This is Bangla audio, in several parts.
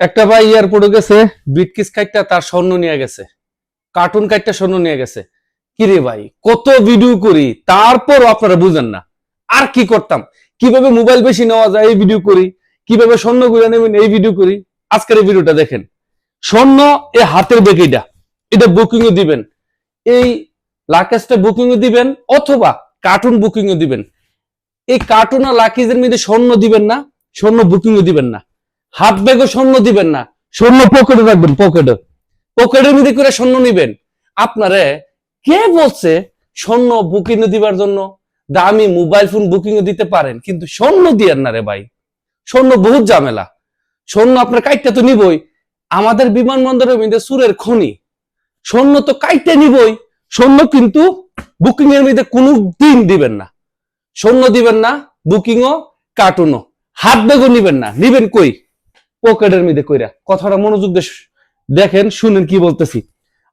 একটা ভাই এয়ারপোর্টে গেছে বিটকিস কাইটটা তার স্বর্ণ নিয়ে গেছে। কার্টুন কাইটটা স্বর্ণ নিয়ে গেছে। কিরে ভাই, কত ভিডিও করি তারপর আপনারা বুঝেন না। আর কি করতাম? কীভাবে মোবাইল বেশি নেওয়া যায় এই ভিডিও করি? কীভাবে স্বর্ণগুলো নেবেন এই ভিডিও করি? আজকের এই ভিডিওটা দেখেন। স্বর্ণ এ হাতের বেকিটা, এটা বুকিং এ দিবেন। এই লাকেজটা বুকিং এ দিবেন, অথবা কার্টুন বুকিং এ দিবেন। এই কার্টুন আর লাকিজের মধ্যে স্বর্ণ দিবেন না, স্বর্ণ বুকিং এ দিবেন না। হাত ব্যাগও স্বর্ণ দিবেন না। স্বর্ণ পকেটে রাখবেন। পকেটে। পকেটের মধ্যে করে স্বর্ণ নিবেন। আপনারে কে বলছে স্বর্ণ বুকিং দিবার জন্য? দামি মোবাইল ফোন বুকিং দিতে পারেন কিন্তু স্বর্ণ দিয়েন না রে ভাই। স্বর্ণ বহুত ঝামেলা। স্বর্ণ আপনার কাইটটা তো নিবই। আমাদের বিমানবন্দরের মধ্যে সুরের খনি। স্বর্ণ তো কাইটে নিবই। স্বর্ণ কিন্তু বুকিং এর মধ্যে কোনো দিন দিবেন না। স্বর্ণ দিবেন না বুকিংও কার্টুনও হাত ব্যাগও নিবেন না। নিবেন কই? পকেটের মধ্যে কইরা। কথাটা মনোযোগ দেখেন, শুনেন কি বলতেছি।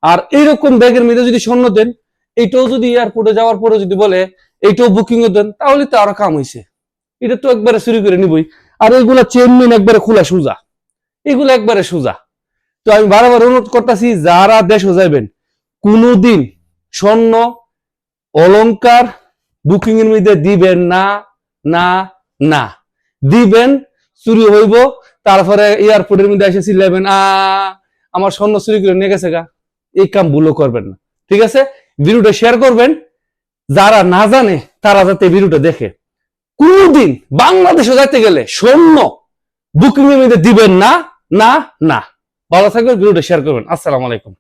আর এইরকম ব্যাগের মধ্যে যদি স্বর্ণ দেন, এইটাও যদি এয়ারপোর্টে যাওয়ার পরে যদি বলে, এইটাও বুকিং দেন, তাহলে তো আরও কাম হইছে। এটা তো একবারে চুরি করে নিবই। আর এইগুলা চেনমেন একবারে খোলা সোজা। এগুলো একবারে সোজা। তো আমি বারবার অনুরোধ করতেছি, যারা দেশে যাইবেন, কোনোদিন স্বর্ণ, অলংকার বুকিং এর মধ্যে দিবেন না না না। দিবেন, চুরি হইব তারপরে এয়ারপোর্টের মধ্যে এসে চিল্লাবেন আ, আমার স্বর্ণ চুরি করে নিয়ে গেছে গা। এই কাম ভুলও করবেন না। ঠিক আছে? ভিডিওটা শেয়ার করবেন। যারা না জানে, তারা যাতে ভিডিওটা দেখে। কোনদিন বাংলাদেশে যাইতে গেলে স্বর্ণ বুকিং এর মধ্যে দিবেন না না না। ভালো থাকবেন, ভিডিওটা শেয়ার করবেন। আসসালামু আলাইকুম।